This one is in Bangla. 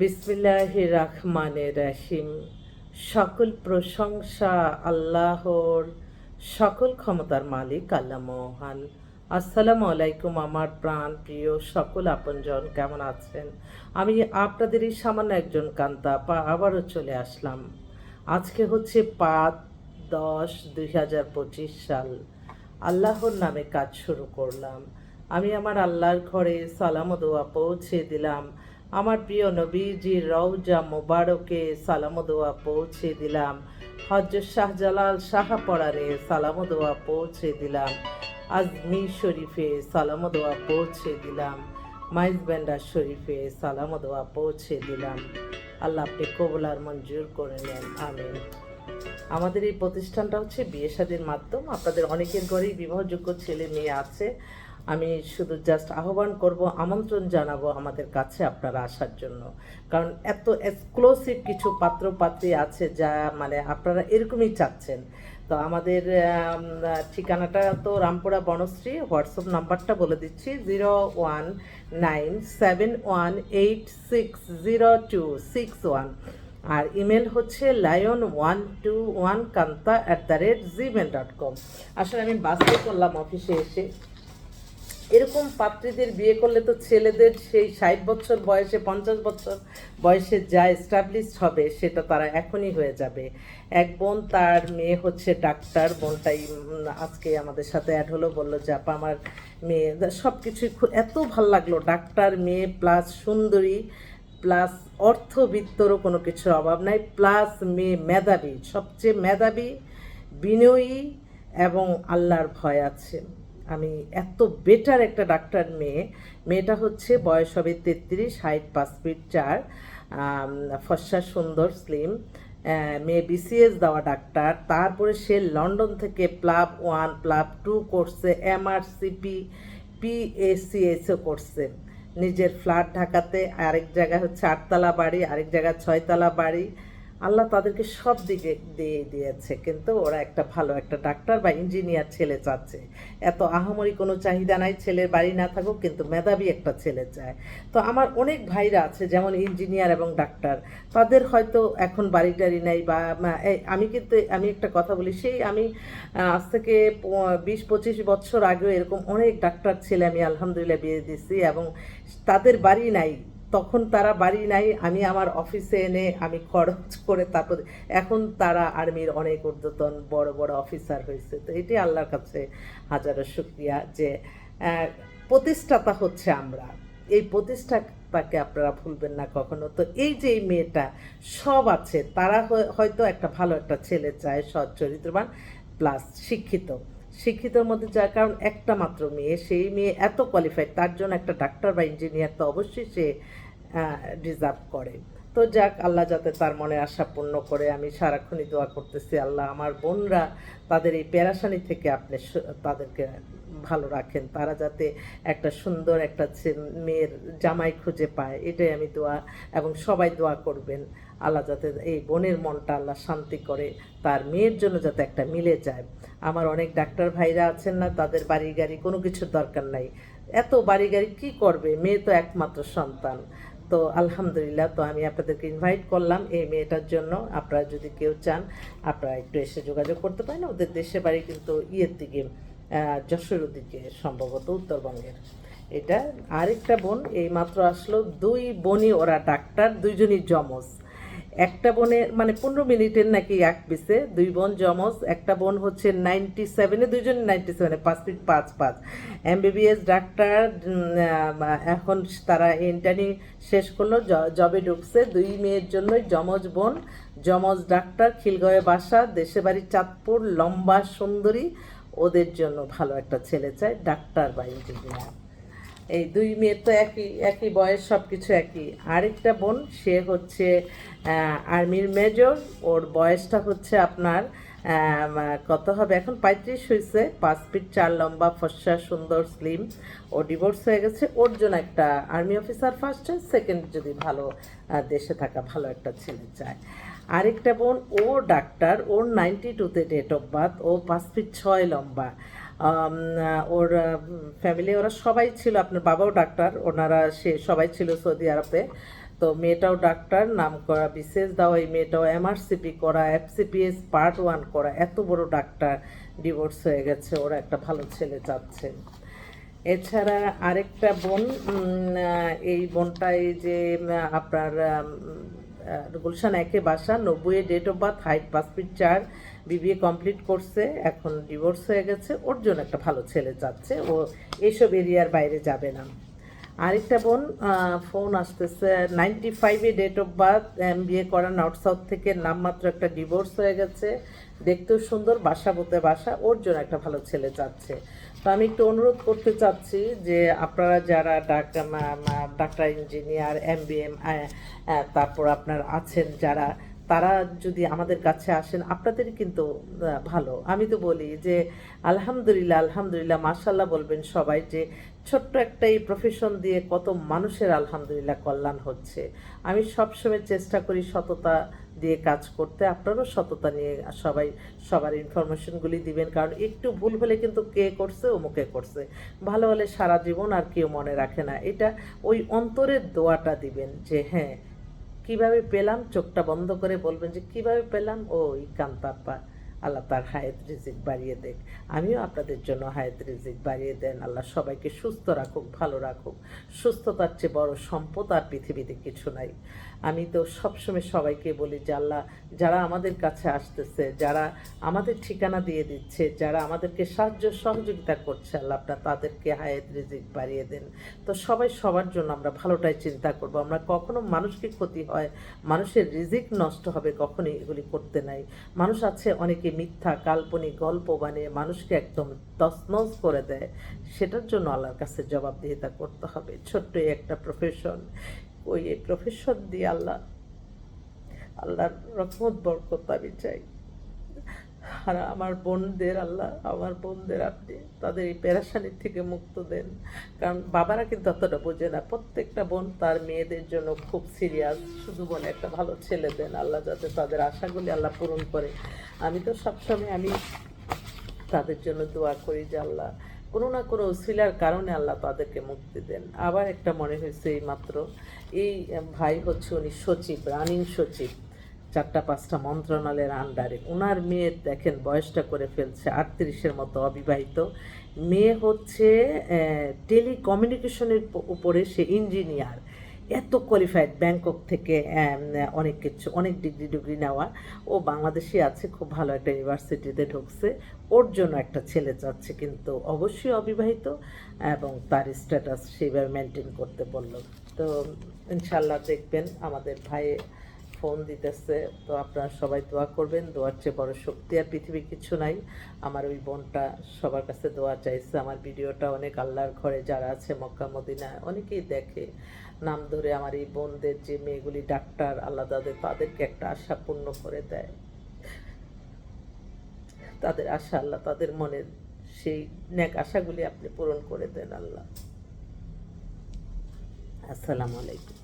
বিসমিল্লাহ রহমানে রাহিম। সকল প্রশংসা আল্লাহর, সকল ক্ষমতার মালিক আল্লাহ মহান। আসসালামু আলাইকুম আমার প্রাণ প্রিয় সকল আপনজন, কেমন আছেন? আমি আপনাদেরই সামান্য একজন কান্তা, পা আবারও চলে আসলাম। আজকে হচ্ছে পাঁচ দশ দুই হাজার পঁচিশ সাল। আল্লাহর নামে কাজ শুরু করলাম। আমি আমার আল্লাহর ঘরে সালাম দোয়া পৌঁছে দিলাম। আমার প্রিয় নবীজির রওজা মোবারকে সালাম দোয়া পৌঁছে দিলাম। হজরত শাহজালাল সালাম দোয়া পৌঁছে দিলাম। আজমির শরীফে সালাম দোয়া পৌঁছে দিলাম। মাইজ ব্যান্ডার শরীফে সালাম দোয়া পৌঁছে দিলাম। আল্লাহ আপনি কবুলার মঞ্জুর করে নেন। আমিন। আমাদের এই প্রতিষ্ঠানটা হচ্ছে বিয়ে শাদীর মাধ্যম। আপনাদের অনেকের ঘরেই বিবাহযোগ্য ছেলে মেয়ে আছে। আমি শুধু জাস্ট আহ্বান করব, আমন্ত্রণ জানাব আমাদের কাছে আপনারা আসার জন্য। কারণ এত এক্সক্লুসিভ কিছু পাত্র পাত্রী আছে যা মানে আপনারা এরকমই চাচ্ছেন। তো আমাদের ঠিকানাটা তো রামপুরা বনশ্রী, হোয়াটসঅ্যাপ নাম্বারটা বলে দিচ্ছি zero one nine seven one eight six zero two six one আর ইমেল হচ্ছে lion one two one Kanta at the rate Gmail dot com আসলে আমি বাসে করলাম অফিসে এসে। এরকম পাত্রীদের বিয়ে করলে তো ছেলেদের সেই ষাট বছর বয়সে, পঞ্চাশ বছর বয়সে যা এস্টাবলিশড হবে, সেটা তারা এখনই হয়ে যাবে। এক বোন তার মেয়ে হচ্ছে ডাক্তার, বোনটাই আজকে আমাদের সাথে অ্যাড হলো, বলল যে, আপা, আমার মেয়ে সব কিছুই এত ভালো লাগল, ডাক্তার, মেয়ে প্লাস সুন্দরী প্লাস অর্থবিত্তরও কোনো কিছুর অভাব নাই প্লাস মেয়ে মেধাবী, সবচেয়ে মেধাবী, বিনয়ী এবং আল্লাহর ভয় আছে। আমি এত বেটার একটা ডাক্তার মেয়ে। মেয়েটা হচ্ছে, বয়স হবে তেত্রিশ হাইট পাঁচ ফিট চার ফর্সা, সুন্দর স্লিম মেয়ে বিসিএস দেওয়া ডাক্তার। তারপরে সে লন্ডন থেকে প্লাব ওয়ান প্লাব টু করছে এমআরসিপি পিএসিএসও করছে। নিজের ফ্ল্যাট ঢাকাতে, আরেক জায়গায় হচ্ছে আটতলা বাড়ি, আরেক জায়গায় ছয়তলা বাড়ি। আল্লাহ তাদেরকে সব দিকে দিয়ে দিয়েছে, কিন্তু ওরা একটা ভালো একটা ডাক্তার বা ইঞ্জিনিয়ার ছেলে চাচ্ছে। এত আহামরি কোনো চাহিদা নাই, ছেলের বাড়ি না থাকুক, কিন্তু মেধাবী একটা ছেলে চায়। তো আমার অনেক ভাইরা আছে, যেমন ইঞ্জিনিয়ার এবং ডাক্তার তাদের হয়তো এখন বাড়ি টাড়ি নেই বা আমি কিন্তু, আমি একটা কথা বলি, সেই আমি আজ থেকে বিশ পঁচিশ বছর আগেও এরকম অনেক ডাক্তার ছেলে আমি আলহামদুলিল্লাহ বিয়ে দিছি এবং তাদের বাড়ি নাই। তখন তারা বাড়ি নাই, আমি আমার অফিসে এনে আমি খরচ করে তারপর এখন তারা আর্মির অনেক ঊর্ধ্বতন বড় বড় অফিসার হয়েছে। তো এটি আল্লাহর কাছে হাজারো শুক্রিয়া যে প্রতিষ্ঠাতা হচ্ছে আমরা। এই প্রতিষ্ঠাতাকে আপনারা ভুলবেন না কখনো। তো এই যে এই মেয়েটা সব আছে, তারা হয়তো একটা ভালো একটা ছেলে চায়, সৎ, চরিত্রবান প্লাস শিক্ষিত। শিক্ষিতর মধ্যে যার কারণ একটা মাত্র মেয়ে, সেই মেয়ে এত কোয়ালিফাইড তার জন্য একটা ডাক্তার বা ইঞ্জিনিয়ার তো অবশ্যই সে ডিজার্ভ করে। তো যাক, আল্লাহ যাতে তার মনে আশা পূর্ণ করে। আমি সারাক্ষণই দোয়া করতেছি, আল্লাহ আমার বোনরা তাদের এই পেরাশানি থেকে আপনি তাদেরকে ভালো রাখেন। তারা যাতে একটা সুন্দর একটা মেয়ের জামাই খুঁজে পায়, এটাই আমি দোয়া এবং সবাই দোয়া করবেন। আল্লাহ যাতে এই বোনের মনটা আল্লাহ শান্তি করে, তার মেয়ের জন্য যাতে একটা মিলে যায়। আমার অনেক ডাক্তার ভাইরা আছেন না, তাদের বাড়ি গাড়ি কোনো কিছুর দরকার নাই। এত বাড়ি গাড়ি কী করবে? মেয়ে তো একমাত্র সন্তান। তো আলহামদুলিল্লাহ, তো আমি আপনাদেরকে ইনভাইট করলাম এই মেয়েটার জন্য। আপনারা যদি কেউ চান, আপনারা একটু এসে যোগাযোগ করতে পারেন। ওদের দেশে বাড়ি কিন্তু ইয়ের দিকে যশোরের দিকে সম্ভবত উত্তরবঙ্গের। এটা আরেকটা বোন এই মাত্র আসলো দুই বোনই, ওরা ডাক্তার, দুইজনই জমজ একটা বোনের মানে পনেরো মিনিটের নাকি এক পিসে, দুই বোন জমজ, একটা বোন হচ্ছে নাইনটি সেভেনে, দুইজন নাইনটি সেভেনে, পাঁচ ফিট পাঁচ পাঁচ। এমবিবিএস ডাক্তার এখন তারা ইন্টার্নি শেষ করল জবে ঢুকছে। দুই মেয়ের জন্যই জমজ বোন, জমজ ডাক্তার, খিলগাঁওয়ে বাসা, দেশে বাড়ি চাঁদপুর, লম্বা সুন্দরী। ওদের জন্য ভালো একটা ছেলে চাই, ডাক্তার বা ইঞ্জিনিয়ার এই দুই মেয়ের তো একই একই বয়স সব কিছু একই। আরেকটা বোন, সে হচ্ছে আর্মির মেজর। ওর বয়সটা হচ্ছে আপনার কত হবে? এখন পঁয়ত্রিশ হয়েছে পাঁচ ফিট চার লম্বা ফর্সা সুন্দর স্লিম ও ডিভোর্স হয়ে গেছে। ওর জন্য একটা আর্মি অফিসার ফার্স্ট সেকেন্ড যদি ভালো দেশে থাকা ভালো একটা ছেলে চায়। আরেকটা বোন, ও ডাক্তার ওর নাইনটি টুতে ডেট অফ বার্থ ও পাঁচ ফিট ছয় লম্বা। ওর ফ্যামিলি ওরা সবাই ছিল, আপনার বাবাও ডাক্তার, ওনারা সে, সবাই ছিল সৌদি আরবে। তো মেয়েটাও ডাক্তার, নাম করা বিশেষ দাও, এই মেয়েটাও এমআরসিপি করা এফসিপিএস পার্ট ওয়ান করা, এত বড় ডাক্তার ডিভোর্স হয়ে গেছে, ওরা একটা ভালো ছেলে চাচ্ছে এছাড়া আরেকটা বোন এই বোনটা এই যে আপনার গুলশান একে বাসা নব্বই ডেট অফ বার্থ হাইট পাঁচ ফিট চার বিবিএ কমপ্লিট করছে, এখন ডিভোর্স হয়ে গেছে, ওর জন্য একটা ভালো ছেলে চাচ্ছে ও এইসব এরিয়ার বাইরে যাবে না। আরেকটা বোন ফোন আসতেছে নাইনটি ফাইভে date of birth M BA করা নর্থ সাউথ থেকে নামমাত্র একটা ডিভোর্স হয়ে গেছে, দেখতেও সুন্দর, বাসা বলতে বাসা, ওর জন্য একটা ভালো ছেলে চাচ্ছে তো আমি একটু অনুরোধ করতে চাচ্ছি যে আপনারা যারা doctor doctor, engineer M B M তারপর আপনার আছেন যারা, তারা যদি আমাদের কাছে আসেন, আপনাদের কিন্তু ভালো। আমি তো বলি যে আলহামদুলিল্লাহ আলহামদুলিল্লাহ মাশাল্লাহ বলবেন সবাই যে ছোট্ট একটা এই প্রফেশন দিয়ে কত মানুষের আলহামদুলিল্লাহ কল্যাণ হচ্ছে। আমি সবসময় চেষ্টা করি সততা দিয়ে কাজ করতে। আপনারাও সততা নিয়ে সবাই, সবার ইনফরমেশনগুলি দিবেন। কারণ একটু ভুল হলে কিন্তু কে করছে, অমুকে করছে। ভালো হলে সারা জীবন আর কেউ মনে রাখে না। এটা ওই অন্তরের দোয়াটা দিবেন যে হ্যাঁ কীভাবে পেলাম? চোখটা বন্ধ করে বলবেন যে, কীভাবে পেলাম? ও এই কান্তাপ্পা আল্লাহ তার হায়াত রিজিক বাড়িয়ে দেখ আমিও আপনাদের জন্য হায়াত রিজিক বাড়িয়ে দেন। আল্লাহ সবাইকে সুস্থ রাখুক, ভালো রাখুক। সুস্থতার চেয়ে বড় সম্পদ আর পৃথিবীতে কিছু নাই। আমি তো সবসময় সবাইকে বলি যে, আল্লাহ, যারা আমাদের কাছে আসতেছে, যারা আমাদের ঠিকানা দিয়ে দিচ্ছে, যারা আমাদেরকে সাহায্য সহযোগিতা করছে, আল্লাহ আপনার তাদেরকে হায়াত রিজিক বাড়িয়ে দেন। তো সবাই সবার জন্য আমরা ভালোটাই চিন্তা করব। আমরা কখনো মানুষকে ক্ষতি হয়, মানুষের রিজিক নষ্ট হবে কখনোই এগুলি করতে নাই। মানুষ আছে অনেকে মিথ্যা কাল্পনিক গল্প বানিয়ে মানুষকে একদম তসমস করে দেয়, সেটার জন্য আল্লাহর কাছে জবাবদিহিতা করতে হবে। ছোট্ট একটা প্রফেশন ওই প্রফেশন দিয়ে আল্লাহ, আল্লাহর রকমত বরকত আমি চাই। আর আমার বোনদের আল্লাহ, আমার বোনদের আপনি তাদের এই পেরাশানির থেকে মুক্ত দেন। কারণ বাবারা কিন্তু অতটা বোঝে না। প্রত্যেকটা বোন তার মেয়েদের জন্য খুব সিরিয়াস। শুধু বলে একটা ভালো ছেলে দেন আল্লাহ যাতে তাদের আশাগুলি আল্লাহ পূরণ করে। আমি তো সবসময় আমি তাদের জন্য দোয়া করি যে আল্লাহ কোনো না কোনো উসিলার কারণে আল্লাহ তাদেরকে মুক্তি দেন। আবার একটা মনে হয়েছে এই মাত্র এই ভাই হচ্ছে উনি সচিব, রানিং সচিব। চারটা, পাঁচটা মন্ত্রণালয়ের আন্ডারে ওনার মেয়ে দেখেন, বয়সটা করে ফেলছে, আটত্রিশের মতো অবিবাহিত। মেয়ে হচ্ছে টেলিকমিউনিকেশনের উপরে সে ইঞ্জিনিয়ার এত কোয়ালিফাইড ব্যাংকক থেকে অনেক কিছু, অনেক ডিগ্রি ডিগ্রি নেওয়া। ও বাংলাদেশে আছে, খুব ভালো একটা ইউনিভার্সিটিতে ঢুকছে। ওর জন্য একটা ছেলে চাচ্ছে, কিন্তু অবশ্যই অবিবাহিত এবং তার স্ট্যাটাস সেইভাবে মেনটেন করতে বলল। তো ইনশাল্লাহ দেখবেন আমাদের ভাই ফোন দিতেছে, তো আপনারা সবাই দোয়া করবেন। দোয়ার চেয়ে বড় শক্তি আর পৃথিবী কিছু নাই। আমার ওই বোনটা সবার কাছে দোয়া চাইছে। আমার ভিডিওটা অনেক আল্লাহর ঘরে যারা আছে, মক্কা মদিনা অনেকেই দেখে। নাম ধরে আমার এই বোনদের যে মেয়েগুলি ডাক্তার, আল্লাহ তাদের, তাদেরকে একটা আশা পূর্ণ করে দেয়। তাদের আশা আল্লাহ তাদের মনের সেই ন্যাক আশাগুলি আপনি পূরণ করে দেন আল্লাহ। আসসালামু আলাইকুম।